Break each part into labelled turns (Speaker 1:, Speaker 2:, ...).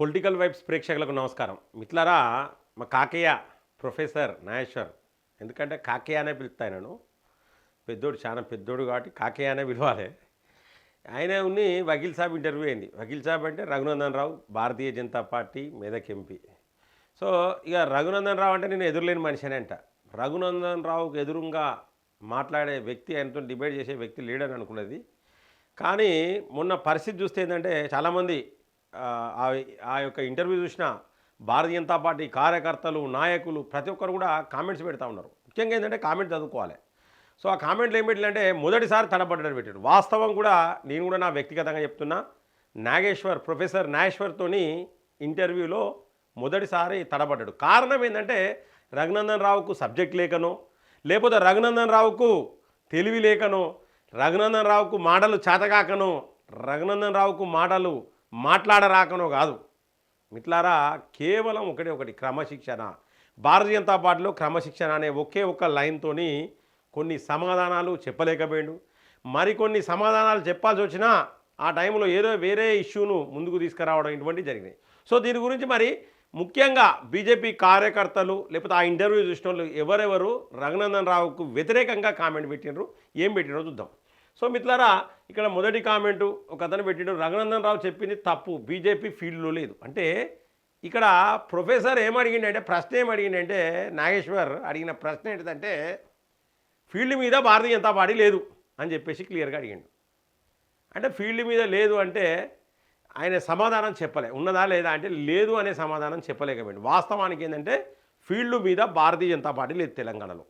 Speaker 1: Political vibes ప్రేక్షకులకు నమస్కారం. మిత్రులారా మా కాకయ్య ప్రొఫెసర్ నాగేశ్వర్ ఎందుకంటే కాకయ్య అనే పిలుస్తాను నేను పెద్దోడు చాలా పెద్దోడు కాబట్టి కాకయ్య అనే పిలవాలి. ఆయన ఉన్ని వకీల్ సాబ్ ఇంటర్వ్యూ అయింది. వకీల్ సాబ్ అంటే Raghunandan Rao Bharatiya Janata party Medak MP. So ఇక రఘునందన్ రావు అంటే నేను ఎదురులేని మనిషి అంట. రఘునందన్ రావుకు ఎదురుగా మాట్లాడే వ్యక్తి ఆయనతో డిబేట్ చేసే వ్యక్తి లేడని అనుకున్నది. కానీ మొన్న పరిస్థితి చూస్తే ఏంటంటే చాలామంది ఆ, ఆ- యొక్క ఇంటర్వ్యూ చూసిన భారతీయ జనతా పార్టీ కార్యకర్తలు నాయకులు ప్రతి ఒక్కరు కూడా కామెంట్స్ పెడతా ఉన్నారు. ముఖ్యంగా ఏంటంటే కామెంట్ చదువుకోవాలి. సో ఆ కామెంట్లు ఏం పెట్టాలంటే మొదటిసారి తడబడ్డాడు పెట్టాడు వాస్తవం కూడా నేను కూడా నా వ్యక్తిగతంగా చెప్తున్నా. నాగేశ్వర్ ప్రొఫెసర్ నాగేశ్వర్తోని ఇంటర్వ్యూలో మొదటిసారి తడబడ్డాడు. కారణం ఏంటంటే రఘునందన్ రావుకు సబ్జెక్ట్ లేకనో లేకపోతే రఘునందన్ రావుకు తెలివి లేకనో రఘునందన్ రావుకు మాటలు చేతకాకనో రఘునందన్ రావుకు మాటలు మాట్లాడరాకనో కాదు. మిట్లారా కేవలం ఒకటే ఒకటి క్రమశిక్షణ. భారతీయ జనతా పార్టీలో క్రమశిక్షణ అనే ఒకే ఒక్క లైన్తోని కొన్ని సమాధానాలు చెప్పలేకపోయాడు. మరికొన్ని సమాధానాలు చెప్పాల్సి వచ్చినా ఆ టైంలో ఏదో వేరే ఇష్యూను ముందుకు తీసుకురావడం ఇటువంటి జరిగినాయి. సో దీని గురించి మరి ముఖ్యంగా బీజేపీ కార్యకర్తలు లేకపోతే ఆ ఇంటర్వ్యూ చూసిన వాళ్ళు ఎవరెవరు రఘునందన్ రావుకు వ్యతిరేకంగా కామెంట్ పెట్టినరు ఏం పెట్టినో చూద్దాం. సో మిత్రులారా ఇక్కడ మొదటి కామెంటు ఒక అతను పెట్టిండు రఘునందన్ రావు చెప్పింది తప్పు బీజేపీ ఫీల్డ్లో లేదు. అంటే ఇక్కడ ప్రొఫెసర్ ఏం అడిగిండంటే ప్రశ్న ఏం నాగేశ్వర్ అడిగిన ప్రశ్న ఏంటిదంటే ఫీల్డ్ మీద భారతీయ జనతా పార్టీ లేదు అని చెప్పేసి క్లియర్గా అడిగిండు. అంటే ఫీల్డ్ మీద లేదు అంటే ఆయన సమాధానం చెప్పలే. ఉన్నదా లేదా అంటే లేదు అనే సమాధానం చెప్పలేకపోయింది వాస్తవానికి ఏంటంటే ఫీల్డ్ మీద భారతీయ జనతా పార్టీ లేదు తెలంగాణలో.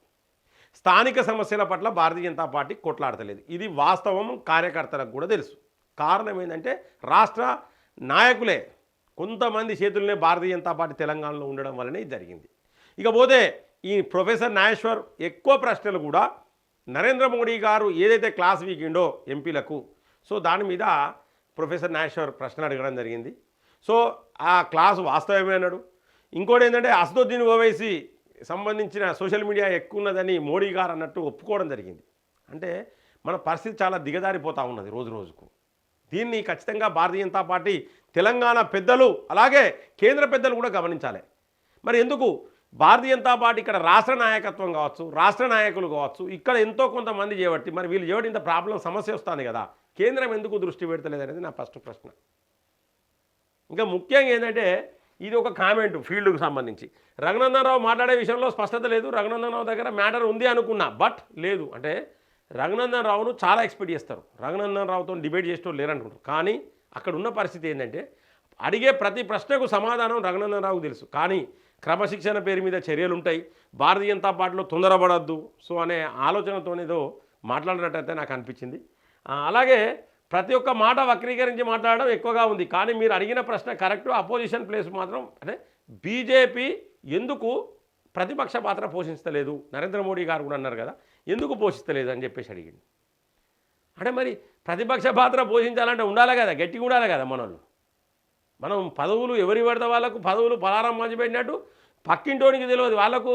Speaker 1: స్థానిక సమస్యల పట్ల భారతీయ జనతా పార్టీ కొట్లాడతలేదు. ఇది వాస్తవం కార్యకర్తలకు కూడా తెలుసు. కారణం ఏంటంటే రాష్ట్ర నాయకులే కొంతమంది చేతుల్లోనే భారతీయ జనతా పార్టీ తెలంగాణలో ఉండడం వల్లనే ఇది జరిగింది. ఇకపోతే ఈ ప్రొఫెసర్ నాగేశ్వర్ ఎక్కువ ప్రశ్నలు కూడా నరేంద్ర మోడీ గారు ఏదైతే క్లాస్ వీకిండో ఎంపీలకు సో దాని మీద ప్రొఫెసర్ నాగేశ్వర్ ప్రశ్నలు అడగడం జరిగింది. సో ఆ క్లాసు వాస్తవమే అన్నాడు. ఇంకోటి ఏంటంటే అసదుద్దీన్ ఓవైసీ సంబంధించిన సోషల్ మీడియా ఎక్కువ ఉన్నదని మోడీ గారు అన్నట్టు ఒప్పుకోవడం జరిగింది. అంటే మన పరిస్థితి చాలా దిగజారిపోతూ ఉన్నది రోజు రోజుకు. దీన్ని ఖచ్చితంగా భారతీయ జనతా పార్టీ తెలంగాణ పెద్దలు అలాగే కేంద్ర పెద్దలు కూడా గమనించాలి. మరి ఎందుకు? భారతీయ జనతా పార్టీ ఇక్కడ రాష్ట్ర నాయకత్వం కావచ్చు రాష్ట్ర నాయకులు కావచ్చు ఇక్కడ ఎంతో కొంతమంది చేయబట్టి మరి వీళ్ళు చేయబట్టి ఇంత ప్రాబ్లం సమస్య వస్తుంది కదా. కేంద్రం ఎందుకు దృష్టి పెడతలేదు అనేది నా ఫస్ట్ ప్రశ్న. ఇంకా ముఖ్యంగా ఏంటంటే ఇది ఒక కామెంట్ ఫీల్డ్కు సంబంధించి. రఘునందనరావు మాట్లాడే విషయంలో స్పష్టత లేదు. రఘునందనరావు దగ్గర మ్యాటర్ ఉంది అనుకున్నా బట్ లేదు. అంటే రఘునందనరావును చాలా ఎక్స్పెక్ట్ చేస్తారు. రఘునందనరావుతో డిబేట్ చేస్తూ లేరనుకుంటారు. కానీ అక్కడ ఉన్న పరిస్థితి ఏంటంటే అడిగే ప్రతి ప్రశ్నకు సమాధానం రఘునందనరావుకు తెలుసు. కానీ క్రమశిక్షణ పేరు మీద చర్యలు ఉంటాయి భారతీయ జనతా పార్టీలో తొందరపడద్దు. సో అనే ఆలోచనతోనేదో మాట్లాడినట్టయితే నాకు అనిపించింది. అలాగే ప్రతి ఒక్క మాట వక్రీకరించి మాట్లాడడం ఎక్కువగా ఉంది. కానీ మీరు అడిగిన ప్రశ్న కరెక్ట్ అపోజిషన్ ప్లేస్ మాత్రం అంటే బీజేపీ ఎందుకు ప్రతిపక్ష పాత్ర పోషించలేదు? నరేంద్ర మోడీ గారు కూడా అన్నారు కదా ఎందుకు పోషిస్తలేదు అని చెప్పేసి అడిగింది అంటే మరి ప్రతిపక్ష పాత్ర పోషించాలంటే ఉండాలి కదా గట్టిగా ఉండాలి కదా మనోళ్ళు. మనం పదవులు ఎవరి పడితే వాళ్ళకు పదవులు పలారం మంచిపెట్టినట్టు పక్కింటోనికి తెలియదు. వాళ్ళకు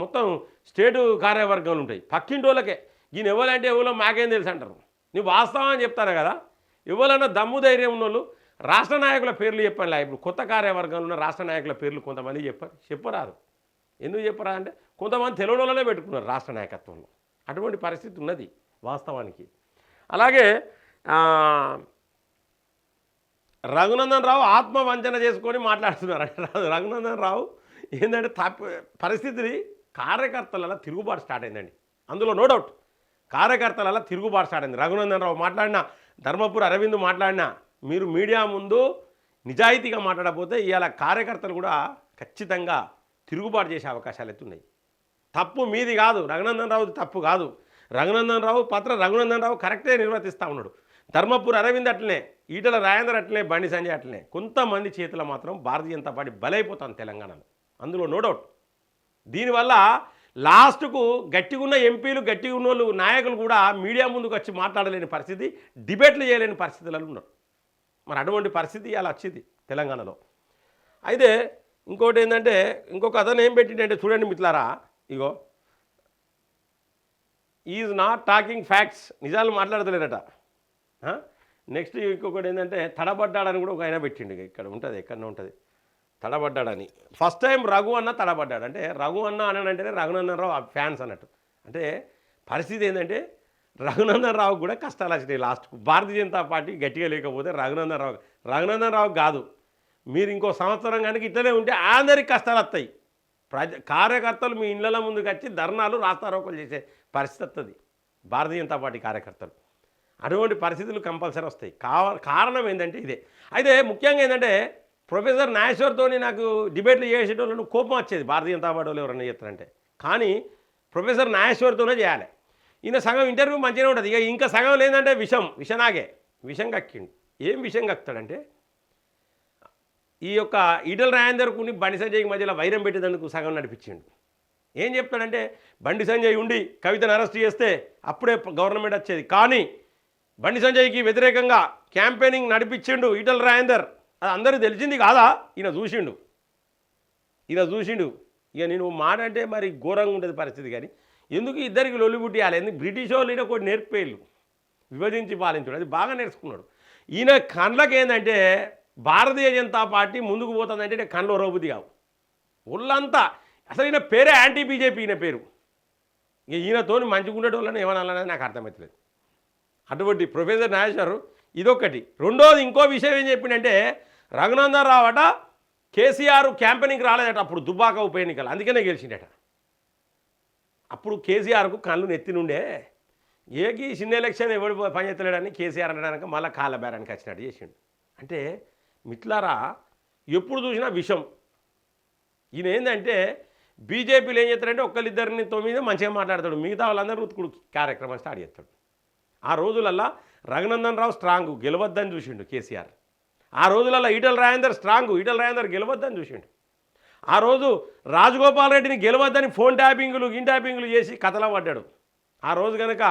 Speaker 1: మొత్తం స్టేటు కార్యవర్గాలు ఉంటాయి. పక్కింటోళ్ళకే. ఈయన ఎవరంటే ఎవరో మాకేం తెలుసు అంటారు. నువ్వు వాస్తవం అని చెప్తాను కదా? ఇవ్వాలన్న దమ్ము ధైర్యం ఉన్నోళ్ళు రాష్ట్ర నాయకుల పేర్లు చెప్పండి ఇప్పుడు కొత్త కార్యవర్గంలో ఉన్న రాష్ట్ర నాయకుల పేర్లు కొంతమంది చెప్పారు చెప్పరాదు. ఎందుకు చెప్పరా అంటే కొంతమంది తెలుగు వాళ్ళనే పెట్టుకున్నారు రాష్ట్ర నాయకత్వంలో. అటువంటి పరిస్థితి ఉన్నది వాస్తవానికి. అలాగే రఘునందన్ రావు ఆత్మవంచన చేసుకొని మాట్లాడుతున్నారు. రఘునందన్ రావు ఏంటంటే తప్ప పరిస్థితిని కార్యకర్తలలో తిరుగుబాటు స్టార్ట్ అయిందండి. అందులో నో డౌట్. కార్యకర్తల తిరుగుబాటు రఘునందన్ రావు మాట్లాడినా ధర్మపురి అరవింద్ మాట్లాడినా మీరు మీడియా ముందు నిజాయితీగా మాట్లాడకపోతే ఇవాళ కార్యకర్తలు కూడా ఖచ్చితంగా తిరుగుబాటు చేసే అవకాశాలు ఎత్తున్నాయి తప్పు మీది కాదు. రఘునందన్ రావు తప్పు కాదు. రఘునందన్ రావు పత్ర రఘునందన్ రావు కరెక్టే నిర్వర్తిస్తూ ఉన్నాడు. ధర్మపూర్ అరవింద్ అట్లనే ఈటల రాజేందర్ అట్లనే బండి సంజయ్ అట్లనే కొంతమంది చేతుల మాత్రం భారతీయ జనతా పార్టీ బలైపోతాను తెలంగాణలో. అందులో నో డౌట్. దీనివల్ల లాస్ట్కు గట్టిగా ఉన్న ఎంపీలు గట్టిగా ఉన్న వాళ్ళు నాయకులు కూడా మీడియా ముందుకు వచ్చి మాట్లాడలేని పరిస్థితి డిబేట్లు చేయలేని పరిస్థితులలో ఉన్నారు. మరి అటువంటి పరిస్థితి అలా వచ్చింది తెలంగాణలో. అయితే ఇంకోటి ఏంటంటే ఇంకొక అతను ఏం పెట్టిండంటే చూడండి మిట్లారా ఇగో ఈజ్ నాట్ టాకింగ్ ఫ్యాక్ట్స్ నిజాలు మాట్లాడతలేరట నెక్స్ట్ ఇంకొకటి ఏంటంటే తడబడ్డాడని కూడా ఒక ఆయన పెట్టిండు ఇక్కడ ఉంటుంది ఎక్కడనే ఉంటుంది. తడబడ్డాడని. ఫస్ట్ టైం రఘు అన్న తడబడ్డాడు. అంటే రఘు అన్న అనంటేనే రఘునందనరావు ఫ్యాన్స్ అన్నట్టు. అంటే పరిస్థితి ఏంటంటే రఘునందనరావు కూడా కష్టాలు వచ్చినాయి లాస్ట్ భారతీయ జనతా పార్టీ గట్టిగా లేకపోతే రఘునందన్ రావు రఘునందన్ రావు కాదు. మీరు ఇంకో సంవత్సరం కనుక ఇట్లనే ఉంటే అందరికి కష్టాలు వస్తాయి. ప్రజ కార్యకర్తలు మీ ఇళ్ళ ముందుకు వచ్చి ధర్నాలు రాస్తారోకలు చేసే పరిస్థితి వస్తుంది భారతీయ జనతా పార్టీ కార్యకర్తలు. అటువంటి పరిస్థితులు కంపల్సరీ వస్తాయి. కావ కారణం ఏంటంటే ఇదే. అయితే ముఖ్యంగా ఏంటంటే ప్రొఫెసర్ నాగేశ్వర్తో నాకు డిబేట్లు చేసేటోళ్ళు కోపం వచ్చేది. భారతీయ జనతా పార్టీ వాళ్ళు ఎవరన్నా చేస్తారంటే. కానీ ప్రొఫెసర్ నాగేశ్వర్తోనే చేయాలి. ఈయన సగం ఇంటర్వ్యూ మంచిగానే ఉంటుంది. ఇక ఇంకా సగం లేదంటే విషం విషనాగే. విషం కక్కిండు. ఏం విషం కక్కుతాడంటే ఈ యొక్క ఈటల రాయందర్కుని బండి సంజయ్కి మధ్యలో వైరం పెట్టేందుకు సగం నడిపించిండు. ఏం చెప్తాడంటే బండి సంజయ్ ఉండి కవితను అరెస్ట్ చేస్తే అప్పుడే గవర్నమెంట్ వచ్చేది. కానీ బండి సంజయ్కి వ్యతిరేకంగా క్యాంపెయినింగ్ నడిపించిండు ఈటల రాయందర్ అది అందరికీ తెలిసింది కాదా? ఈయన చూసిండు. ఈయన చూసిండు. ఇక నేను మాట అంటే మరి ఘోరంగా ఉండేది పరిస్థితి కానీ ఎందుకు ఇద్దరికి లొల్లి పుట్టియాలి? ఎందుకు బ్రిటిష్ వాళ్ళు ఈయన కొన్ని నేర్పేళ్ళు? విభజించి పాలించుడు. అది బాగా నేర్చుకున్నాడు. ఈయన కండ్లకి ఏంటంటే భారతీయ జనతా పార్టీ ముందుకు పోతుందంటే ఈయన కండ్లు రోబుది కావు. ఒళ్ళంతా. అసలు ఈయన పేరే యాంటీ బీజేపీ ఈయన పేరు. ఇక ఈయనతోని మంచిగా ఉండేటోళ్ళని ఏమనాలనేది నాకు అర్థమవుతలేదు అటువంటి ప్రొఫెసర్ నాగేశ్వర్ ఇదొకటి రెండోది ఇంకో విషయం ఏం చెప్పిండంటే రఘునందన్ రావు అట కేసీఆర్ క్యాంపెనింగ్కి రాలేదట అప్పుడు దుబ్బాక ఉప ఎన్నికలు అందుకనే గెలిచిండట. అప్పుడు కేసీఆర్కు కళ్ళు నెత్తినుండే. ఏకి చిన్న ఎలక్షన్ ఎవడు పనిచేస్తలేడని కేసీఆర్ అనడానికి మళ్ళీ కాళ్ళ బేరానికి వచ్చినట్టు చేసిండు. అంటే మిట్లారా ఎప్పుడు చూసినా విషం. ఈయన ఏంటంటే బీజేపీలో ఏం చేస్తారంటే ఒక్కరిద్దరిని తొమ్మిది మంచిగా మాట్లాడతాడు. మిగతా వాళ్ళందరూ ఉతుకుడు కార్యక్రమం స్టార్ట్ చేస్తాడు. ఆ రోజులల్లా రఘునందన్ రావు స్ట్రాంగ్ గెలవద్దని చూసిండు కేసీఆర్. ఆ రోజులలో ఈటల రాజేందర్ స్ట్రాంగ్ ఈటల రాజేందర్ గెలవద్దని చూసిండు. ఆ రోజు రాజగోపాల్ రెడ్డిని గెలవద్దని ఫోన్ ట్యాపింగ్లు ఇన్ ట్యాపింగ్లు చేసి కథల పడ్డాడు. ఆ రోజు కనుక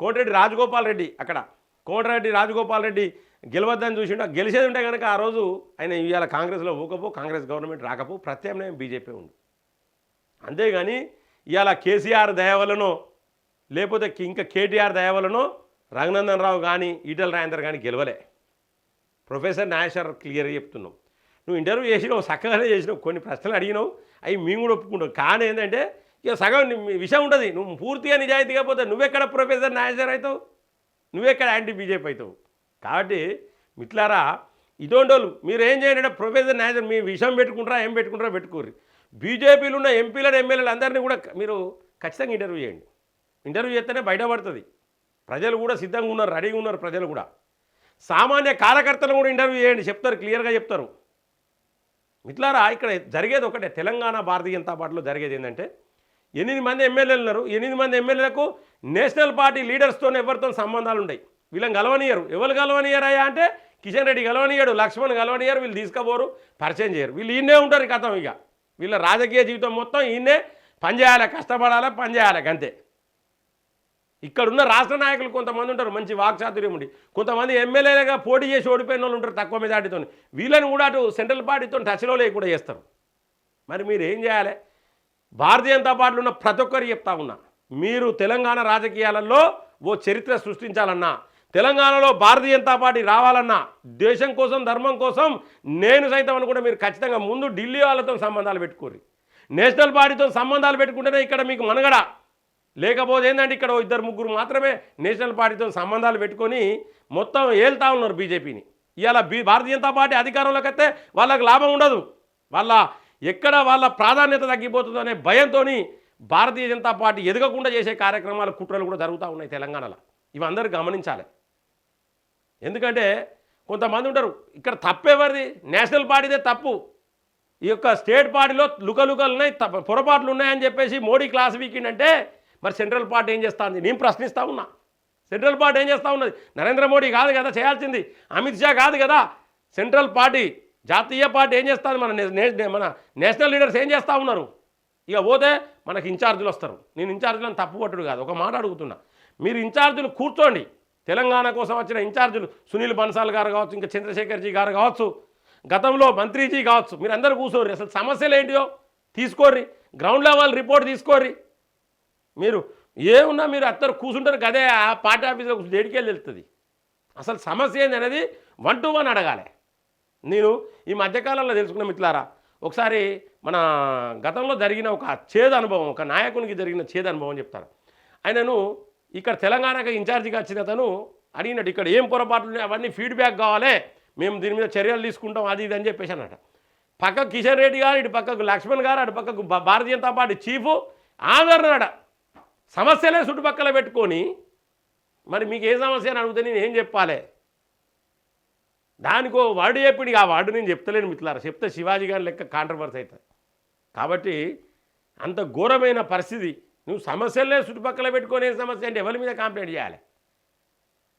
Speaker 1: కోటిరెడ్డి రాజగోపాల్ రెడ్డి అక్కడ కోటిరెడ్డి రాజగోపాల్ రెడ్డి గెలవద్దని చూసిండు. గెలిచేది ఉంటే కనుక ఆ రోజు ఆయన ఇవాళ కాంగ్రెస్లో ఊకపో కాంగ్రెస్ గవర్నమెంట్ రాకపో ప్రత్యామ్నాయం బీజేపీ ఉంది అంతేగాని ఇవాళ కేసీఆర్ దయవలనో లేకపోతే ఇంకా కేటీఆర్ దయవలనో రఘునందన్ రావు కానీ ఈటల రాజేందర్ కానీ గెలవలే. ప్రొఫెసర్ నాగేశ్వర్ క్లియర్గా చెప్తున్నావు నువ్వు ఇంటర్వ్యూ చేసినావు చక్కగానే చేసినావు కొన్ని ప్రశ్నలు అడిగినావు అవి మేము కూడా ఒప్పుకుంటావు కానీ ఏంటంటే ఇక సగం విషయం ఉంటుంది. నువ్వు పూర్తిగా నిజాయితీగా పోతే నువ్వెక్కడ ప్రొఫెసర్ నాగేశ్వర్ అవుతావు? నువ్వెక్కడ యాంటీ బీజేపీ అవుతావు? కాబట్టి మిట్లారా ఇదోండోళ్ళు వాళ్ళు మీరు ఏం చేయండి అంటే ప్రొఫెసర్ నాగేశ్వర్ మీ విషయం పెట్టుకుంటారా ఏం పెట్టుకుంటారా పెట్టుకోరు బీజేపీలు ఉన్న ఎంపీలను ఎమ్మెల్యేలు అందరినీ కూడా మీరు ఖచ్చితంగా ఇంటర్వ్యూ చేయండి. ఇంటర్వ్యూ చేస్తేనే బయటపడుతుంది. ప్రజలు కూడా సిద్ధంగా ఉన్నారు రెడీగా ఉన్నారు ప్రజలు కూడా. సామాన్య కార్యకర్తలు కూడా ఇంటర్వ్యూ చేయండి చెప్తారు క్లియర్గా చెప్తారు. మిట్లారా ఇక్కడ జరిగేది ఒకటే. తెలంగాణ భారతీయ జనతా పార్టీలో జరిగేది ఏంటంటే ఎనిమిది మంది ఎమ్మెల్యేలు ఉన్నారు. ఎనిమిది మంది ఎమ్మెల్యేలకు నేషనల్ పార్టీ లీడర్స్తో ఎవరితో సంబంధాలు ఉన్నాయి వీళ్ళని గలవనియరు ఎవరు గలవనియరాయా అంటే కిషన్ రెడ్డి గలవనియడు లక్ష్మణ్ గలవనియరు వీళ్ళు తీసుకుపోరు పరిచయం చేయరు. వీళ్ళు ఈయనే ఉంటారు కథం ఇక. వీళ్ళ రాజకీయ జీవితం మొత్తం ఈయనే పనిచేయాలి కష్టపడాలి పనిచేయాలి అంతే. ఇక్కడున్న రాష్ట్ర నాయకులు కొంతమంది ఉంటారు మంచి వాక్చాతుర్యం ఉండి. కొంతమంది ఎమ్మెల్యేలుగా పోటీ చేసి ఓడిపోయిన వాళ్ళు ఉంటారు తక్కువ మెజార్టీతో వీళ్ళని కూడా అటు సెంట్రల్ పార్టీతో టచ్లో లేకుండా చేస్తారు. మరి మీరు ఏం చేయాలి? భారతీయ జనతా పార్టీలో ఉన్న ప్రతి ఒక్కరు చెప్తా ఉన్నా. మీరు తెలంగాణ రాజకీయాలలో ఓ చరిత్ర సృష్టించాలన్నా తెలంగాణలో భారతీయ జనతా పార్టీ రావాలన్నా దేశం కోసం ధర్మం కోసం నేను సైతం అనుకుంటే మీరు ఖచ్చితంగా ముందు ఢిల్లీ వాళ్ళతో సంబంధాలు పెట్టుకోరు నేషనల్ పార్టీతో సంబంధాలు పెట్టుకుంటేనే ఇక్కడ మీకు మనగడ. లేకపోతే ఏంటంటే ఇక్కడ ఇద్దరు ముగ్గురు మాత్రమే నేషనల్ పార్టీతో సంబంధాలు పెట్టుకొని మొత్తం ఏళ్తా ఉన్నారు బీజేపీని. ఇవాళ బీ భారతీయ జనతా పార్టీ అధికారంలోకి వస్తే వాళ్ళకి లాభం ఉండదు. వాళ్ళ ఎక్కడ వాళ్ళ ప్రాధాన్యత తగ్గిపోతుందో అనే భయంతో భారతీయ జనతా పార్టీ ఎదగకుండా చేసే కార్యక్రమాలు కుట్రలు కూడా జరుగుతూ ఉన్నాయి తెలంగాణలో. ఇవి గమనించాలి. ఎందుకంటే కొంతమంది ఉంటారు ఇక్కడ తప్పెవరిది? నేషనల్ పార్టీదే తప్పు. ఈ యొక్క స్టేట్ పార్టీలో లుకలుకలు ఉన్నాయి తప్ప పొరపాట్లు ఉన్నాయని చెప్పేసి మోడీ క్లాస్ వీకిండ్ అంటే మరి సెంట్రల్ పార్టీ ఏం చేస్తుంది? నేను ప్రశ్నిస్తూ ఉన్నా. సెంట్రల్ పార్టీ ఏం చేస్తూ ఉన్నది? నరేంద్ర మోడీ కాదు కదా చేయాల్సింది. అమిత్ షా కాదు కదా. సెంట్రల్ పార్టీ జాతీయ పార్టీ ఏం చేస్తుంది? మన మన నేషనల్ లీడర్స్ ఏం చేస్తూ ఉన్నారు? ఇక పోతే మనకి ఇన్ఛార్జీలు వస్తారు. నేను ఇన్ఛార్జీలను తప్పుపట్టుడు కాదు. ఒక మాట అడుగుతున్నా. మీరు ఇన్ఛార్జీలు కూర్చోండి. తెలంగాణ కోసం వచ్చిన ఇన్ఛార్జీలు సునీల్ బన్సాల్ గారు కావచ్చు ఇంకా చంద్రశేఖర్జీ గారు కావచ్చు గతంలో మంత్రిజీ కావచ్చు. మీరు అందరూ కూర్చోర్రి. అసలు సమస్యలు ఏంటియో? తీసుకోర్రి. గ్రౌండ్ లెవెల్ రిపోర్ట్ తీసుకోర్రి. మీరు ఏమున్నా మీరు అందరు కూర్చుంటారు కదే ఆ పార్టీ ఆఫీస్లో దేడికెళ్ళి వెళ్తుంది? అసలు సమస్య ఏంది అనేది వన్ టు వన్ అడగాలి. నేను ఈ మధ్యకాలంలో తెలుసుకున్న మిత్రులారా ఒకసారి మన గతంలో జరిగిన ఒక చేదు అనుభవం ఒక నాయకునికి జరిగిన చేదు అనుభవం చెప్తాను. ఆయనను ఇక్కడ తెలంగాణకి ఇన్ఛార్జిగా వచ్చిన అతను అడిగినట్టు ఇక్కడ ఏం పొరపాట్లు అవన్నీ ఫీడ్బ్యాక్ కావాలి. మేము దీని మీద చర్యలు తీసుకుంటాం అది ఇది అని చెప్పేసి అన్నట పక్క కిషన్ రెడ్డి గారు ఇటు పక్కకు లక్ష్మణ్ గారు అటు పక్కకు భారతీయ జనతా పార్టీ చీఫ్ ఆదరణ సమస్యలే చుట్టుపక్కల పెట్టుకొని మరి మీకు ఏ సమస్య అని అడిగితే నేను ఏం చెప్పాలి? దానికో వాడు చెప్పిడు ఆ వాడు నేను చెప్తలేను మిత్రులారా. చెప్తే శివాజీ గారి లెక్క కాంట్రవర్సీ అవుతుంది. కాబట్టి అంత ఘోరమైన పరిస్థితి. నువ్వు సమస్యలే చుట్టుపక్కల పెట్టుకునే సమస్య అంటే ఎవరి మీద కంప్లైంట్ చేయాలి?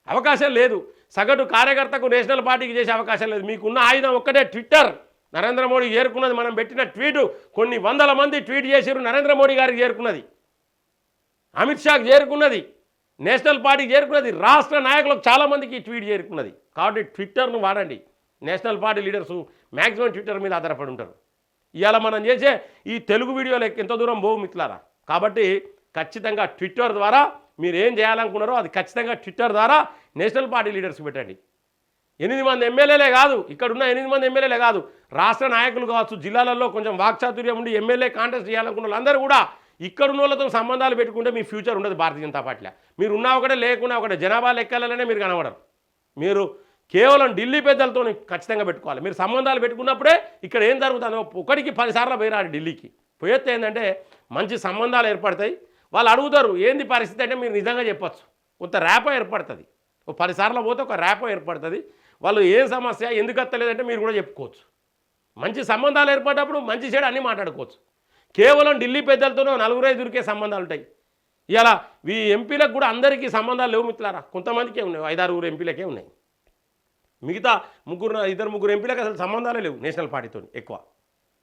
Speaker 1: అవకాశం లేదు. సగటు కార్యకర్తకు నేషనల్ పార్టీకి చేసే అవకాశం లేదు. మీకున్న ఆయుధం ఒక్కటే ట్విట్టర్. నరేంద్ర మోడీ చేరుకున్నది మనం పెట్టిన ట్వీటు. కొన్ని వందల మంది ట్వీట్ చేసారు నరేంద్ర మోడీ గారికి చేరుకున్నది. అమిత్ షాకి చేరుకున్నది నేషనల్ పార్టీకి చేరుకున్నది రాష్ట్ర నాయకులకు చాలామందికి ట్వీట్ చేరుకున్నది. కాబట్టి ట్విట్టర్ను వాడండి. National party leaders maximum Twitter మీద ఆధారపడి ఉంటారు. ఇవాళ మనం చేసే ఈ తెలుగు వీడియోలు ఎంత దూరం పోవు మిత్రులారా. కాబట్టి ఖచ్చితంగా ట్విట్టర్ ద్వారా మీరు ఏం చేయాలనుకున్నారో అది ఖచ్చితంగా ట్విట్టర్ ద్వారా నేషనల్ పార్టీ లీడర్స్కి పెట్టండి. ఎనిమిది మంది ఎమ్మెల్యేలే కాదు ఇక్కడ ఉన్న ఎనిమిది మంది ఎమ్మెల్యేలే కాదు రాష్ట్ర నాయకులు కావచ్చు జిల్లాలలో కొంచెం వాక్చాతుర్యం ఉండి ఎమ్మెల్యే కాంటెస్ట్ చేయాలనుకున్న వాళ్ళందరూ కూడా ఇక్కడ ఉన్న వాళ్ళతో సంబంధాలు పెట్టుకుంటే మీ ఫ్యూచర్ ఉండదు భారతీయ జనతా పార్టీలో. మీరు ఉన్నా ఒకటే లేకున్నా ఒకటే జనాభా లెక్కలనే మీరు కనబడరు. మీరు కేవలం ఢిల్లీ పెద్దలతో ఖచ్చితంగా పెట్టుకోవాలి. మీరు సంబంధాలు పెట్టుకున్నప్పుడే ఇక్కడ ఏం జరుగుతుందో ఒకటికి పదిసార్లు పోయినారు ఢిల్లీకి. పోయేస్తే ఏంటంటే మంచి సంబంధాలు ఏర్పడతాయి. వాళ్ళు అడుగుతారు ఏంది పరిస్థితి? అంటే మీరు నిజంగా చెప్పొచ్చు. కొంత ర్యాపో ఏర్పడుతుంది. ఒక పదిసార్లు పోతే ఒక ర్యాపో ఏర్పడుతుంది. వాళ్ళు ఏ సమస్య ఎందుకు వస్తలేదంటే మీరు కూడా చెప్పుకోవచ్చు. మంచి సంబంధాలు ఏర్పడినప్పుడు మంచి చెడు అన్నీ మాట్లాడుకోవచ్చు. కేవలం ఢిల్లీ పెద్దలతోనో నలుగురు ఐదుగురికే సంబంధాలు ఉంటాయి. ఇలా ఈ ఎంపీలకు కూడా అందరికీ సంబంధాలు లేవు మిత్రులారా. కొంతమందికే ఉన్నాయి. ఐదారుగురు ఎంపీలకే ఉన్నాయి. మిగతా ముగ్గురు ఇద్దరు ముగ్గురు ఎంపీలకు అసలు సంబంధాలే లేవు నేషనల్ పార్టీతో ఎక్కువ.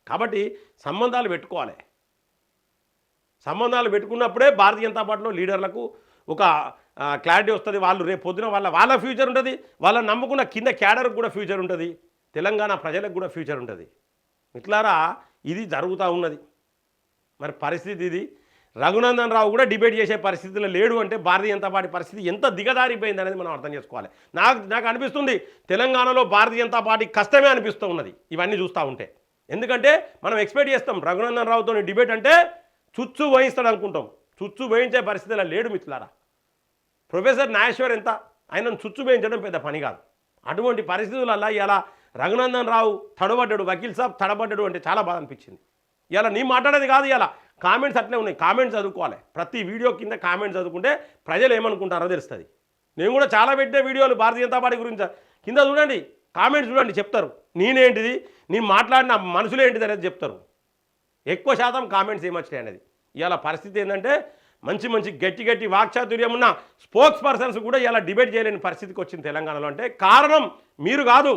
Speaker 1: కాబట్టి సంబంధాలు పెట్టుకోవాలి. సంబంధాలు పెట్టుకున్నప్పుడే భారతీయ జనతా పార్టీలో లీడర్లకు ఒక క్లారిటీ వస్తుంది. వాళ్ళు రేపు పొద్దున వాళ్ళ వాళ్ళ ఫ్యూచర్ ఉంటుంది. వాళ్ళ నమ్ముకున్న కింద క్యాడర్కి కూడా ఫ్యూచర్ ఉంటుంది. తెలంగాణ ప్రజలకు కూడా ఫ్యూచర్ ఉంటుంది. మిట్లారా ఇది జరుగుతూ ఉన్నది. మరి పరిస్థితి ఇది. రఘునందన్ రావు కూడా డిబేట్ చేసే పరిస్థితిలో లేడు అంటే భారతీయ జనతా పార్టీ పరిస్థితి ఎంత దిగదారిపోయింది అనేది మనం అర్థం చేసుకోవాలి. నాకు నాకు అనిపిస్తుంది తెలంగాణలో భారతీయ జనతా పార్టీ కష్టమే అనిపిస్తూ ఉన్నది ఇవన్నీ చూస్తూ ఉంటే. ఎందుకంటే మనం ఎక్స్పెక్ట్ చేస్తాం రఘునందన్ రావుతో డిబేట్ అంటే చుచ్చు వహిస్తాడు అనుకుంటాం. చుచ్చు వేయించే పరిస్థితిలో లేడు మిత్రులారా. ప్రొఫెసర్ నాగేశ్వర్ ఎంత? ఆయనను చుచ్చు వేయించడం పెద్ద పని కాదు. అటువంటి పరిస్థితులలో ఇలా రఘునందన్ రావు తడబడ్డాడు వకీల్ సాబ్ తడబడ్డాడు అంటే చాలా బాధ అనిపించింది. ఇలా నీ మాట్లాడేది కాదు ఇలా కామెంట్స్ అట్లే ఉన్నాయి. కామెంట్స్ చదువుకోవాలి. ప్రతి వీడియో కింద కామెంట్స్ చదువుకుంటే ప్రజలు ఏమనుకుంటారో తెలుస్తుంది. నేను కూడా చాలా పెట్టిన వీడియోలు భారతీయ జనతా పార్టీ గురించి. కింద చూడండి. కామెంట్స్ చూడండి. చెప్తారు. నేనేంటిది? నేను మాట్లాడిన మనుషులు ఏంటిది అనేది చెప్తారు. ఎక్కువ శాతం కామెంట్స్ ఏమొచ్చినాయి అనేది. ఇవాళ పరిస్థితి ఏంటంటే మంచి మంచి గట్టి గట్టి వాక్చాతుర్యం ఉన్న స్పోక్స్ పర్సన్స్ కూడా ఇలా డిబేట్ చేయలేని పరిస్థితికి వచ్చింది తెలంగాణలో. అంటే కారణం మీరు కాదు.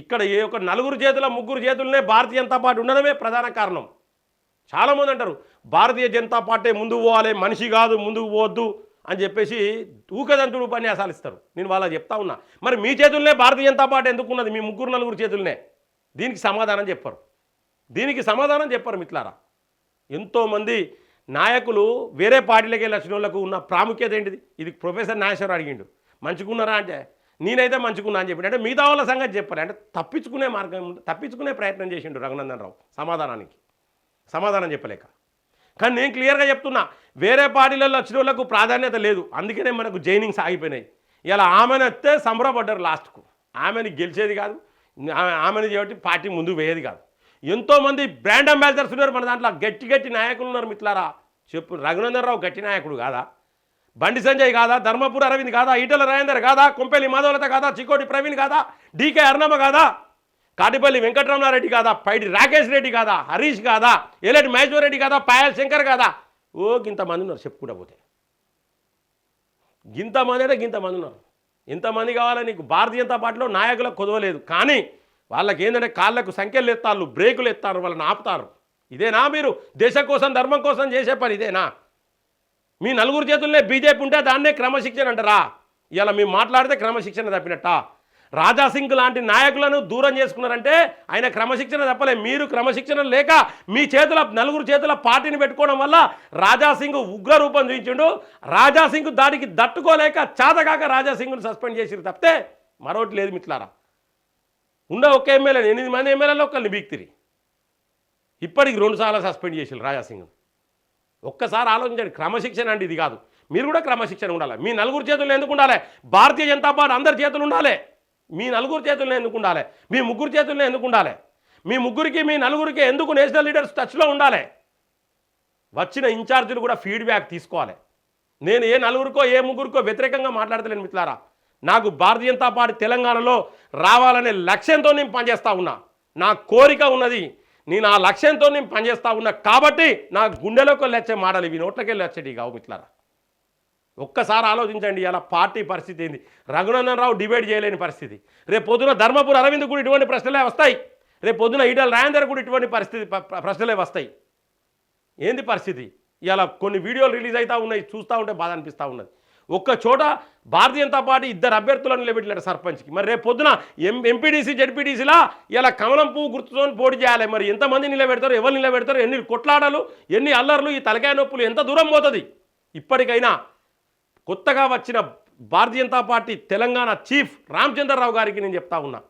Speaker 1: ఇక్కడ ఏ ఒక నలుగురు చేతుల ముగ్గురు చేతులనే భారతీయ జనతా పార్టీ ఉండడమే ప్రధాన కారణం. చాలామంది అంటారు భారతీయ జనతా పార్టీ ముందుకు పోవాలి మనిషి కాదు ముందుకు పోవద్దు అని చెప్పేసి ఊకదంతుడు ఉపన్యాసాలు ఇస్తారు. నేను వాళ్ళ చెప్తా ఉన్నా. మరి మీ చేతుల్నే భారతీయ జనతా పార్టీ ఎందుకు ఉన్నది మీ ముగ్గురు నలుగురు చేతులనే. దీనికి సమాధానం చెప్పరు. దీనికి సమాధానం చెప్పరు మిత్లారా ఎంతోమంది నాయకులు వేరే పార్టీలకి వెళ్ళి వచ్చిన వాళ్ళకు ఉన్న ప్రాముఖ్యత ఏంటిది? ఇది ప్రొఫెసర్ నాగేశ్వరరావు అడిగిండు. మంచుకున్నారా అంటే నేనైతే మంచుకున్నా అని చెప్పి అంటే మిగతా వాళ్ళ సంగతి చెప్పాలి. అంటే తప్పించుకునే మార్గం తప్పించుకునే ప్రయత్నం చేసిండు రఘునందన్ రావు సమాధానానికి. సమాధానం చెప్పలేక. కానీ నేను క్లియర్గా చెప్తున్నా వేరే పార్టీలలో వచ్చిన వాళ్ళకు ప్రాధాన్యత లేదు. అందుకనే మనకు జైనింగ్స్ ఆగిపోయినాయి. ఇలా ఆమెను వస్తే సంబరపడ్డారు లాస్ట్కు. ఆమెని గెలిచేది కాదు ఆమెని ఆమెను చేయబట్టి పార్టీ ముందుకు పోయేది కాదు. ఎంతోమంది బ్రాండ్ అంబాసిడర్స్ ఉన్నారు మన దాంట్లో. గట్టి గట్టి నాయకులు ఉన్నారు మిత్రులారా. చెప్పు రఘునందన్ రావు గట్టి నాయకుడు కాదా? బండి సంజయ్ కాదా ధర్మపుర అరవింద్ కాదా ఈటల రాజేందర్ కాదా కొంపెల్లి మాధవలత కాదా చికోటి ప్రవీణ్ కాదా డీకే అర్ణమ కాదా కాటిపల్లి వెంకటరమణారెడ్డి కాదా పైడి రాకేష్ రెడ్డి కాదా హరీష్ కాదా ఎలటి మహేశ్వర్ రెడ్డి కాదా పాయల్ శంకర్ కాదా? ఓ గింతమంది ఉన్నారు చెప్పుకుంటా పోతే. గింతమంది అంటే గింతమంది ఉన్నారు. ఇంతమంది కావాలని నీకు భారతీయ జనతా పార్టీలో నాయకులకు కుదవలేదు. కానీ వాళ్ళకి ఏంటంటే కాళ్ళకు సంఖ్యలు ఎత్తారు బ్రేకులు ఎత్తారు వాళ్ళని ఆపుతారు. ఇదేనా మీరు దేశం కోసం ధర్మం కోసం చేసే పని ఇదేనా? మీ నలుగురు చేతుల్నే బీజేపీ ఉంటే దాన్నే క్రమశిక్షణ అంటారా? ఇలా మేము మాట్లాడితే క్రమశిక్షణ తప్పినట్ట? రాజాసింగ్ లాంటి నాయకులను దూరం చేసుకున్నారంటే ఆయన క్రమశిక్షణ తప్పలే. మీరు క్రమశిక్షణ లేక మీ చేతుల నలుగురు చేతుల పార్టీని పెట్టుకోవడం వల్ల రాజాసింగ్ ఉగ్ర రూపం చూపించిండు. రాజాసింగ్ దానికి దట్టుకోలేక చాతగాక రాజాసింగ్ను సస్పెండ్ చేసిరు తప్పితే మరొకటి లేదు మిట్లారా ఉన్న ఒక ఎమ్మెల్యే ఎనిమిది మంది ఎమ్మెల్యేలు ఒకరిని బీక్తిరి. ఇప్పటికి రెండుసార్లు సస్పెండ్ చేసిరు రాజాసింగ్ను. ఒక్కసారి ఆలోచించండి. క్రమశిక్షణ అంటే ఇది కాదు. మీరు కూడా క్రమశిక్షణ ఉండాలి. మీ నలుగురు చేతుల్లో ఎందుకు ఉండాలి? భారతీయ జనతా పార్టీ అందరి చేతులు ఉండాలి. మీ నలుగురు చేతుల్లో ఎందుకు ఉండాలి? మీ ముగ్గురు చేతుల్లో ఎందుకు ఉండాలి? మీ ముగ్గురికి మీ నలుగురికి ఎందుకు నేషనల్ లీడర్స్ టచ్లో ఉండాలి? వచ్చిన ఇన్ఛార్జీలు కూడా ఫీడ్బ్యాక్ తీసుకోవాలి. నేను ఏ నలుగురికో ఏ ముగ్గురికో వ్యతిరేకంగా మాట్లాడతలేను మిత్రులారా. నాకు భారతీయ జనతా పార్టీ తెలంగాణలో రావాలనే లక్ష్యంతో నేను పనిచేస్తూ ఉన్నా. నా కోరిక ఉన్నది నేను ఆ లక్ష్యంతో నేను పనిచేస్తూ ఉన్నా కాబట్టి నా గుండెలోకి వెళ్ళి వచ్చే మాటలు ఇవి నోట్లకి వెళ్ళి వచ్చేటి కావు మిత్రులారా. ఒక్కసారి ఆలోచించండి ఇలా పార్టీ పరిస్థితి ఏంది? రఘునందన్ రావు డిబేట్ చేయలేని పరిస్థితి. రేపు పొద్దున ధర్మపురి అరవింద్ కూడా ఇటువంటి ప్రశ్నలే వస్తాయి. రేపు పొద్దున ఈటల రాయందర్ కూడా ఇటువంటి పరిస్థితి ప్రశ్నలే వస్తాయి. ఏంది పరిస్థితి? ఇలా కొన్ని వీడియోలు రిలీజ్ అవుతూ ఉన్నాయి చూస్తూ ఉంటే బాధ అనిపిస్తూ ఉన్నది. ఒక్క చోట భారతీయ జనతా పార్టీ ఇద్దరు అభ్యర్థులను నిలబెట్టలేరు సర్పంచ్కి. మరి రేపు పొద్దున ఎం ఎంపీడీసీ జడ్పీటీసీలా ఇలా కమలం పువ్వు గుర్తుతో పోటీ చేయాలి. మరి ఎంతమంది నిలబెడతారు ఎవరు నిలబెడతారు ఎన్ని కొట్లాడలు ఎన్ని అల్లర్లు ఈ తలకాయ నొప్పులు ఎంత దూరం పోతుంది? ఇప్పటికైనా కొత్తగా వచ్చిన భారతీయ జనతా పార్టీ తెలంగాణ చీఫ్ రామచంద్రరావు గారికి నేను చెప్తా ఉన్నా.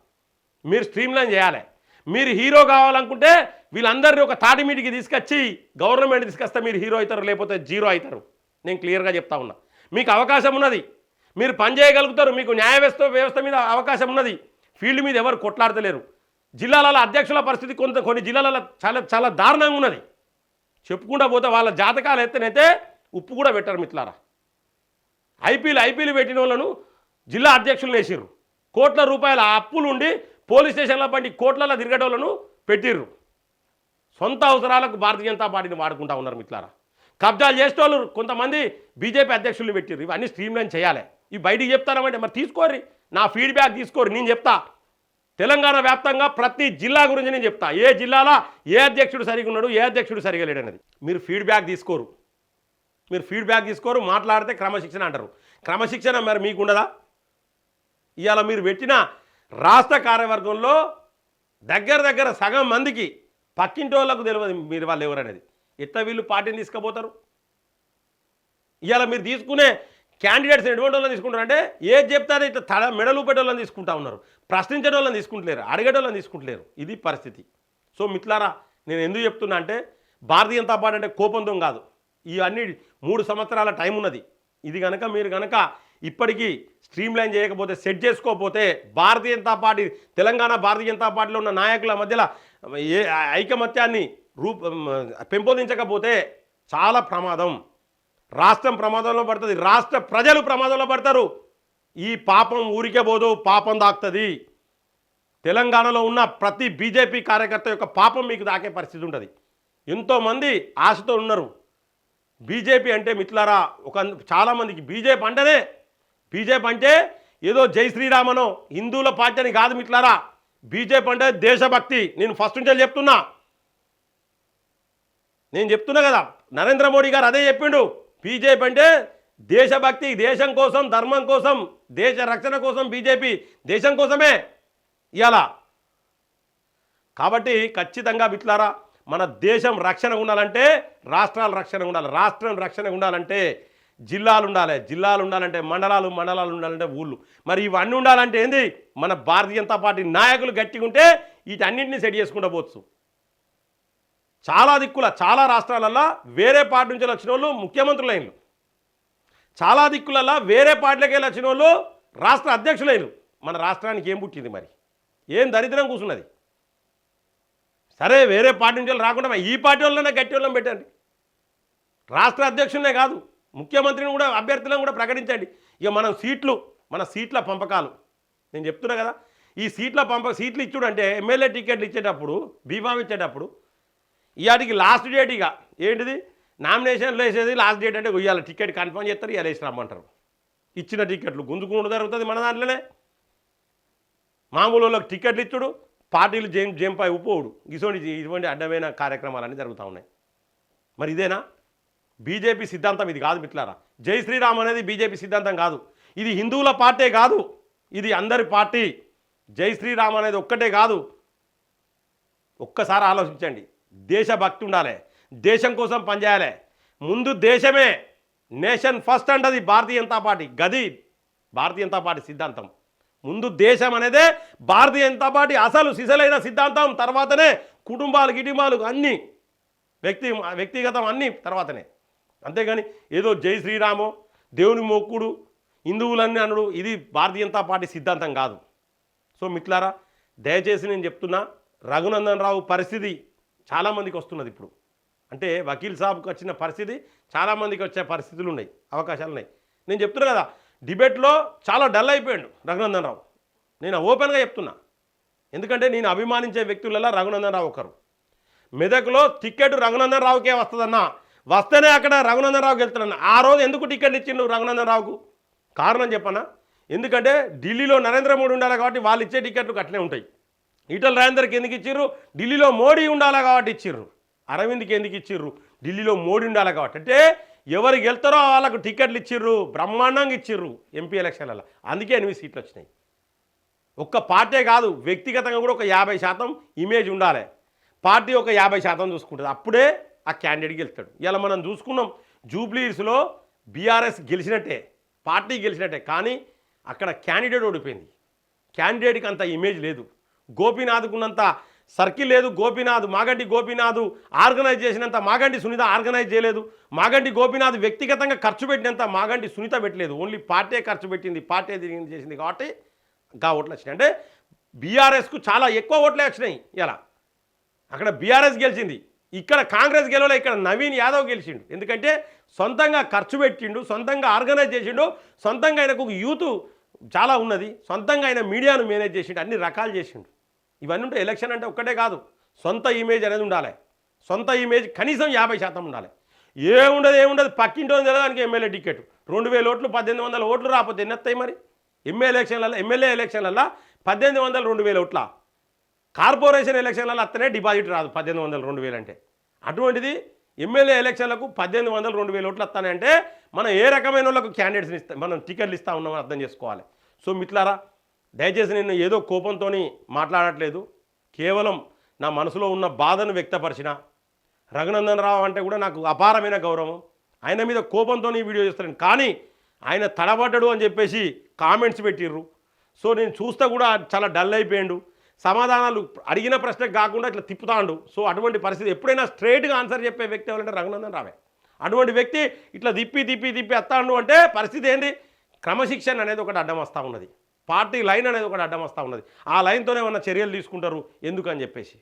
Speaker 1: మీరు స్ట్రీమ్లైన్ చేయాలి. మీరు హీరో కావాలనుకుంటే వీళ్ళందరినీ ఒక తాటి మీటికి తీసుకొచ్చి గవర్నమెంట్ తీసుకొస్తే మీరు హీరో అవుతారు లేకపోతే జీరో అవుతారు. నేను క్లియర్గా చెప్తా ఉన్నా. మీకు అవకాశం ఉన్నది. మీరు పని చేయగలుగుతారు మీకు న్యాయ వ్యవస్థ వ్యవస్థ మీద అవకాశం ఉన్నది. ఫీల్డ్ మీద ఎవరు కొట్లాడతలేరు. జిల్లాలలో అధ్యక్షుల పరిస్థితి కొంత కొన్ని జిల్లాలలో చాలా చాలా దారుణంగా ఉన్నది. చెప్పుకుంటా పోతే వాళ్ళ జాతకాలు ఎత్తనైతే ఉప్పు కూడా పెట్టారు మిత్రులారా. ఐపీలు ఐపీలు పెట్టిన వాళ్ళను జిల్లా అధ్యక్షులను వేసిర్రు కోట్ల రూపాయల అప్పులు ఉండి పోలీస్ స్టేషన్ల పండి కోట్లలో తిరిగేటోళ్ళను పెట్టిర్రు. సొంత అవసరాలకు భారతీయ జనతా పార్టీని వాడుకుంటా ఉన్నారు మిత్రులారా. కబ్జాలు చేసేటోళ్ళు కొంతమంది బీజేపీ అధ్యక్షులు పెట్టిర్రు. ఇవన్నీ స్ట్రీమ్లైన్ చేయాలి. ఇవి బయటికి చెప్తారామంటే మరి? తీసుకోర్రి. నా ఫీడ్బ్యాక్ తీసుకోరు నేను చెప్తా. తెలంగాణ వ్యాప్తంగా ప్రతి జిల్లా గురించి నేను చెప్తా. ఏ జిల్లాలో ఏ అధ్యక్షుడు సరిగా ఉన్నాడు ఏ అధ్యక్షుడు సరిగా లేడనేది మీరు ఫీడ్బ్యాక్ తీసుకోరు మీరు ఫీడ్బ్యాక్ తీసుకోరు మాట్లాడితే క్రమశిక్షణ అంటారు. క్రమశిక్షణ మరి మీకు ఉండదా ఇవాళ మీరు పెట్టిన రాష్ట్ర కార్యవర్గంలో దగ్గర దగ్గర సగం మందికి పక్కింటి వాళ్ళకు తెలియదు మీరు వాళ్ళు ఎవరనేది ఎట్లా వీళ్ళు పార్టీని తీసుకుపోతారు? ఇవాళ మీరు తీసుకునే క్యాండిడేట్స్ ఎటువంటి వాళ్ళని తీసుకుంటారు? అంటే ఏది చెప్తారో? ఇట్లా తల మెడలు పెట్టేవాళ్ళని తీసుకుంటా ఉన్నారు. ప్రశ్నించే వాళ్ళని తీసుకుంటలేరు. అడిగేటోళ్ళని తీసుకుంటలేరు. ఇది పరిస్థితి. సో మిత్లారా నేను ఎందుకు చెప్తున్నా అంటే భారతీయ జనతా పార్టీ అంటే కోపంతో కాదు. ఇవన్నీ మూడు సంవత్సరాల టైం ఉన్నది. ఇది కనుక మీరు కనుక ఇప్పటికీ స్ట్రీమ్ లైన్ చేయకపోతే సెట్ చేసుకోకపోతే భారతీయ జనతా పార్టీ తెలంగాణ భారతీయ జనతా పార్టీలో ఉన్న నాయకుల మధ్యలో ఏ ఐకమత్యాన్ని రూప పెంపొందించకపోతే చాలా ప్రమాదం. రాష్ట్రం ప్రమాదంలో పడుతుంది. రాష్ట్ర ప్రజలు ప్రమాదంలో పడతారు. ఈ పాపం ఊరికే పోదు పాపం దాక్తుంది. తెలంగాణలో ఉన్న ప్రతి బీజేపీ కార్యకర్త యొక్క పాపం మీకు దాకే పరిస్థితి ఉంటుంది. ఎంతోమంది ఆశతో ఉన్నారు. బీజేపీ అంటే మిత్రులారా ఒక చాలామందికి బీజేపీ అంటేనే బీజేపీ అంటే ఏదో జై శ్రీరామనో హిందువుల పార్టీ అని కాదు మిత్రులారా. బీజేపీ అంటే దేశభక్తి. నేను ఫస్ట్ నుంచి చెప్తున్నా. నేను చెప్తున్నా కదా నరేంద్ర మోడీ గారు అదే చెప్పిండు. బీజేపీ అంటే దేశభక్తి దేశం కోసం ధర్మం కోసం దేశ రక్షణ కోసం బీజేపీ దేశం కోసమే ఇవాళ కాబట్టి ఖచ్చితంగా మిట్లారా మన దేశం రక్షణ ఉండాలంటే రాష్ట్రాల రక్షణ ఉండాలి. రాష్ట్రం రక్షణ ఉండాలంటే జిల్లాలు ఉండాలి. జిల్లాలు ఉండాలంటే మండలాలు మండలాలు ఉండాలంటే ఊళ్ళు. మరి ఇవన్నీ ఉండాలంటే ఏంది? మన భారతీయ జనతా పార్టీ నాయకులు గట్టిగా ఉంటే వీటన్నింటినీ సెట్ చేసుకుంటూ పోవచ్చు. చాలా దిక్కుల చాలా రాష్ట్రాలల్లో వేరే పార్టీ నుంచి వచ్చిన వాళ్ళు ముఖ్యమంత్రులైనరు చాలా దిక్కులల్లో వేరే పార్టీలకే వచ్చిన వాళ్ళు రాష్ట్ర అధ్యక్షులైనరు మన రాష్ట్రానికి ఏం పుట్టింది మరి? ఏం దరిద్రం కూర్చున్నది సరే వేరే పార్టీ నుంచి వాళ్ళు రాకుండా ఈ పార్టీ వాళ్ళనే గట్టి వాళ్ళని పెట్టండి. రాష్ట్ర అధ్యక్షులనే కాదు ముఖ్యమంత్రిని కూడా అభ్యర్థులను కూడా ప్రకటించండి. ఇక మనం సీట్లు మన సీట్ల పంపకాలు. నేను చెప్తున్నా కదా ఈ సీట్ల పంప సీట్లు ఇచ్చుడు అంటే ఎమ్మెల్యే టికెట్లు ఇచ్చేటప్పుడు బీఫామ్ ఇచ్చేటప్పుడు ఇవాటికి లాస్ట్ డేట్ ఇక. ఏంటిది? నామినేషన్లు వేసేది లాస్ట్ డేట్ అంటే ఇవాళ టికెట్ కన్ఫర్మ్ చేస్తారు ఇవాళ వేసి రమ్మంటారు. ఇచ్చిన టికెట్లు గుంజుకుండా జరుగుతుంది మన దాంట్లోనే. మామూలు వాళ్ళకి టికెట్లు ఇచ్చుడు పార్టీలు జేం జంపై ఉపోవుడు ఇటువంటి ఇటువంటి అడ్డమైన కార్యక్రమాలన్నీ జరుగుతూ ఉన్నాయి. మరి ఇదేనా? బీజేపీ సిద్ధాంతం ఇది కాదు మిట్లారా జై శ్రీరామ్ అనేది బీజేపీ సిద్ధాంతం కాదు. ఇది హిందువుల పార్టీ కాదు. ఇది అందరి పార్టీ. జై శ్రీరామ్ అనేది ఒక్కటే కాదు. ఒక్కసారి ఆలోచించండి. దేశభక్తి ఉండాలి. దేశం కోసం పనిచేయాలి ముందు దేశమే నేషన్ ఫస్ట్ అంటది భారతీయ జనతా పార్టీ. గది భారతీయ జనతా పార్టీ సిద్ధాంతం. ముందు దేశం అనేదే భారతీయ జనతా పార్టీ అసలు సిసలైన సిద్ధాంతం. తర్వాతనే కుటుంబాలు గిటింబాలు అన్నీ వ్యక్తి వ్యక్తిగతం అన్నీ తర్వాతనే. అంతేగాని ఏదో జై శ్రీరాము దేవుని మొక్కుడు హిందువులన్నీ అనుడు ఇది భారతీయ జనతా పార్టీ సిద్ధాంతం కాదు. సో మిట్లారా దయచేసి నేను చెప్తున్నా రఘునందన్ రావు పరిస్థితి చాలామందికి వస్తున్నది ఇప్పుడు. అంటే వకీల్ సాబ్కి వచ్చిన పరిస్థితి చాలామందికి వచ్చే పరిస్థితులు ఉన్నాయి అవకాశాలు ఉన్నాయి. నేను చెప్తున్నా కదా డిబేట్లో చాలా డల్ అయిపోయాడు రఘునందన్ రావు నేను ఓపెన్గా చెప్తున్నా. ఎందుకంటే నేను అభిమానించే వ్యక్తులలో రఘునందన్ రావు ఒకరు. మెదక్లో టికెట్ రఘునందన్ రావుకే వస్తుందన్నా. వస్తేనే అక్కడ రఘునందన్ రావుకి వెళ్తున్నా ఆ రోజు ఎందుకు టికెట్ ఇచ్చిండు రఘునందన్ రావుకు కారణం చెప్పనా? ఎందుకంటే ఢిల్లీలో నరేంద్ర మోడీ ఉండాలి కాబట్టి వాళ్ళు ఇచ్చే టికెట్లు అట్లే ఉంటాయి. ఈటల రాజేందర్కి ఎందుకు ఇచ్చిర్రు? ఢిల్లీలో మోడీ ఉండాలి కాబట్టి ఇచ్చిర్రు. అరవింద్కి ఎందుకు ఇచ్చిర్రు? ఢిల్లీలో మోడీ ఉండాలి కాబట్టి. అంటే ఎవరికి వెళ్తారో వాళ్ళకు టికెట్లు ఇచ్చిర్రు బ్రహ్మాండంగా ఇచ్చిర్రు ఎంపీ ఎలక్షన్లలో. అందుకే ఎనిమిది సీట్లు వచ్చినాయి. ఒక్క పార్టీ కాదు వ్యక్తిగతంగా కూడా ఒక యాభై శాతం ఇమేజ్ ఉండాలి. పార్టీ ఒక యాభై శాతం చూసుకుంటుంది. అప్పుడే ఆ క్యాండిడేట్ గెలుస్తాడు. ఇలా మనం చూసుకున్నాం జూబ్లీస్లో బీఆర్ఎస్ గెలిచినట్టే పార్టీ గెలిచినట్టే. కానీ అక్కడ క్యాండిడేట్ ఓడిపోయింది. క్యాండిడేట్కి అంత ఇమేజ్ లేదు. గోపీనాథ్కున్నంత సర్కిల్ లేదు. గోపీనాథ్ మాగంటి గోపీనాథ్ ఆర్గనైజ్ చేసినంత మాగంటి సునీత ఆర్గనైజ్ చేయలేదు. మాగంటి గోపీనాథ్ వ్యక్తిగతంగా ఖర్చు పెట్టినంత మాగంటి సునీత పెట్టలేదు. ఓన్లీ పార్టీ ఖర్చు పెట్టింది పార్టీ తిరిగి చేసింది కాబట్టి గా ఓట్లు వచ్చినాయి. అంటే బీఆర్ఎస్కు చాలా ఎక్కువ ఓట్లే వచ్చినాయి. ఇలా అక్కడ బీఆర్ఎస్ గెలిచింది. ఇక్కడ కాంగ్రెస్ గెలవలే. ఇక్కడ నవీన్ యాదవ్ గెలిచిండు. ఎందుకంటే సొంతంగా ఖర్చు పెట్టిండు సొంతంగా ఆర్గనైజ్ చేసిండు. సొంతంగా ఆయనకు ఒక యూత్ చాలా ఉన్నది. సొంతంగా ఆయన మీడియాను మేనేజ్ చేసిండు. అన్ని రకాలు చేసిండు. ఇవన్నీ ఉంటే ఎలక్షన్ అంటే ఒక్కటే కాదు. సొంత ఇమేజ్ అనేది ఉండాలి. సొంత ఇమేజ్ కనీసం యాభై శాతం ఉండాలి. ఏముండదు ఏముండదు. పక్కింటి తెలడానికి ఎమ్మెల్యే టికెట్. రెండు వేల ఓట్లు పద్దెనిమిది వందల ఓట్లు రాకపోతే ఎన్నెత్తాయి మరి? ఎమ్మెల్యే ఎలక్షన్లలో ఎమ్మెల్యే ఎలక్షన్లలో పద్దెనిమిది వందల రెండు వేల ఓట్ల? కార్పొరేషన్ ఎలక్షన్లలో అత్తనే డిపాజిట్ రాదు పద్దెనిమిది వందల రెండు వేలు అంటే. అటువంటిది ఎమ్మెల్యే ఎలక్షన్లకు పద్దెనిమిది వందలు రెండు వేల ఓట్లు వస్తానంటే మనం ఏ రకమైన వాళ్ళకు క్యాండిడేట్స్ని ఇస్తాం మనం టికెట్లు ఇస్తా ఉన్నామని అర్థం చేసుకోవాలి. సో మిట్లారా దయచేసి నేను ఏదో కోపంతో మాట్లాడట్లేదు. కేవలం నా మనసులో ఉన్న బాధను వ్యక్తపరిచిన రఘునందన్ రావు అంటే కూడా నాకు అపారమైన గౌరవం. ఆయన మీద కోపంతో వీడియో చేస్తాను కానీ ఆయన తడబడ్డడు అని చెప్పేసి కామెంట్స్ పెట్టిర్రు. సో నేను చూస్తే కూడా చాలా డల్ అయిపోయాడు. సమాధానాలు అడిగిన ప్రశ్నకు కాకుండా ఇట్లా తిప్పుతాండు. సో అటువంటి పరిస్థితి ఎప్పుడైనా స్ట్రైట్గా ఆన్సర్ చెప్పే వ్యక్తి ఎవరంటే రఘునందన్ రావే అటువంటి వ్యక్తి ఇట్లా తిప్పి తిప్పి తిప్పి ఎత్తాడు అంటే పరిస్థితి ఏంటి క్రమశిక్షణ అనేది ఒకటి అడ్డం వస్తూ ఉన్నది. పార్టీ లైన్ అనేది ఒకటి అడ్డం వస్తూ ఉన్నది. ఆ లైన్తోనే ఏమన్నా చర్యలు తీసుకుంటారు? ఎందుకని చెప్పేసి.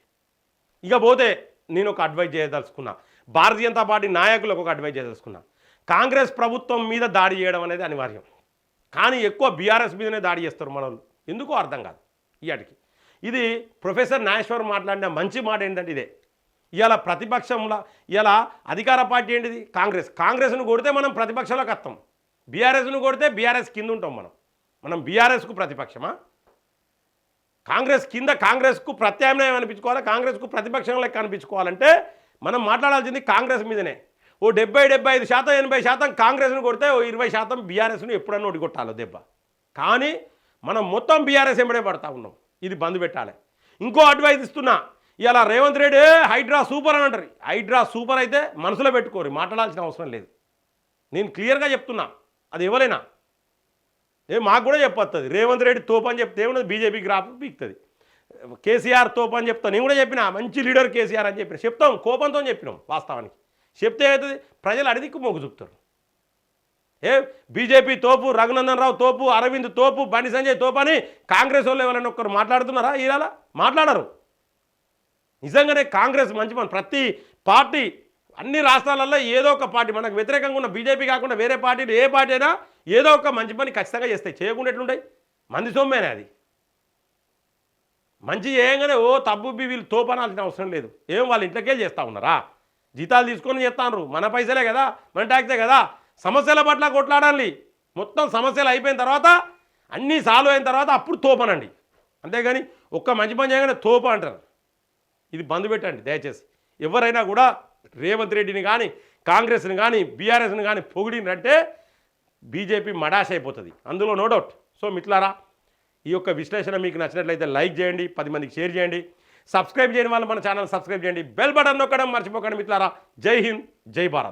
Speaker 1: ఇక పోతే నేను ఒక అడ్వైజ్ చేయదలుచుకున్నా. భారతీయ జనతా పార్టీ నాయకులకు ఒక అడ్వైజ్ చేయదలుచుకున్నా. కాంగ్రెస్ ప్రభుత్వం మీద దాడి చేయడం అనేది అనివార్యం. కానీ ఎక్కువ బీఆర్ఎస్ మీదనే దాడి చేస్తారు మన వాళ్ళు ఎందుకో అర్థం కాదు. ఇయాటికి ఇది ప్రొఫెసర్ నాగేశ్వర్ మాట్లాడిన మంచి మాట ఏంటంటే ఇదే. ఇలా ప్రతిపక్షంలో ఇలా అధికార పార్టీ ఏంటిది? కాంగ్రెస్. కాంగ్రెస్ను కొడితే మనం ప్రతిపక్షంలోకి వస్తాం. బీఆర్ఎస్ను కొడితే బీఆర్ఎస్ కింద ఉంటాం మనం. మనం బీఆర్ఎస్కు ప్రతిపక్షమా? కాంగ్రెస్ కింద కాంగ్రెస్కు ప్రత్యామ్నాయం అనిపించుకోవాలి? కాంగ్రెస్కు ప్రతిపక్షం లెక్క అనిపించుకోవాలంటే మనం మాట్లాడాల్సింది కాంగ్రెస్ మీదనే. ఓ డెబ్బై డెబ్బై ఐదు శాతం ఎనభై శాతం కాంగ్రెస్ను కొడితే ఓ ఇరవై శాతం బీఆర్ఎస్ను ఎప్పుడన్నా ఒకటి దెబ్బ. కానీ మనం మొత్తం బీఆర్ఎస్ ఎంబడే పడతా ఉన్నాం. ఇది బంద్ పెట్టాలి. ఇంకో అడ్వైజ్ ఇస్తున్నా. ఇలా రేవంత్ రెడ్డి హైడ్రా సూపర్ అని అంటారు. హైడ్రా సూపర్ అయితే మనసులో పెట్టుకోరు. మాట్లాడాల్సిన అవసరం లేదు. నేను క్లియర్గా చెప్తున్నా. అది ఇవ్వలేనా? ఏ మాకు కూడా చెప్పొస్తుంది రేవంత్ రెడ్డి తోపు అని చెప్తే ఏమున్నది బీజేపీకి రాపు పీక్తుంది. కేసీఆర్ తోపు అని చెప్తాను నేను కూడా చెప్పిన మంచి లీడర్ కేసీఆర్ అని చెప్పిన. చెప్తాం కోపంతో చెప్పినాం వాస్తవానికి. చెప్తే అవుతుంది ప్రజలు అడిదిక్కు మొగ్గు చూపుతారు. ఏ బీజేపీ తోపు రఘునందన్ రావు తోపు అరవింద్ తోపు బండి సంజయ్ తోపు అని కాంగ్రెస్ వాళ్ళు ఎవరైనా ఒక్కరు మాట్లాడుతున్నారా ఇలా మాట్లాడరు. నిజంగానే కాంగ్రెస్ మంచి మన ప్రతి పార్టీ అన్ని రాష్ట్రాలలో ఏదో ఒక పార్టీ మనకు వ్యతిరేకంగా ఉన్న బీజేపీ కాకుండా వేరే పార్టీలు ఏ పార్టీ అయినా ఏదో ఒక మంచి పని ఖచ్చితంగా చేస్తాయి. చేయకుండా ఎట్లుంటాయి? మంది సొమ్మేనే అది. మంచి చేయంగానే ఓ తబ్బు వీళ్ళు తోపనాల్సిన అవసరం లేదు. ఏం వాళ్ళు ఇంట్లోకే చేస్తూ ఉన్నారా? జీతాలు తీసుకొని చేస్తాను మన పైసలే కదా మన ట్యాక్సే కదా. సమస్యల పట్ల కొట్లాడాలి. మొత్తం సమస్యలు అయిపోయిన తర్వాత అన్నీ సాల్వ్ అయిన తర్వాత అప్పుడు తోపనండి. అంతేగాని ఒక్క మంచి పని చేయగానే తోప అంటారు. ఇది బంద్ పెట్టండి దయచేసి. ఎవరైనా కూడా రేవంత్ రెడ్డిని కానీ కాంగ్రెస్ని కానీ బీఆర్ఎస్ని కానీ పొగిడినంటే బీజేపీ మడాష్ అయిపోతుంది. అందులో నో డౌట్. సో మిట్లారా ఈ యొక్క విశ్లేషణ మీకు నచ్చినట్లయితే లైక్ చేయండి పది మందికి షేర్ చేయండి. సబ్స్క్రైబ్ చేయని వాళ్ళు మన ఛానల్ సబ్స్క్రైబ్ చేయండి. బెల్ బటన్ నొక్కడం మర్చిపోకండి మిట్లారా జై హింద్ జై భారత్.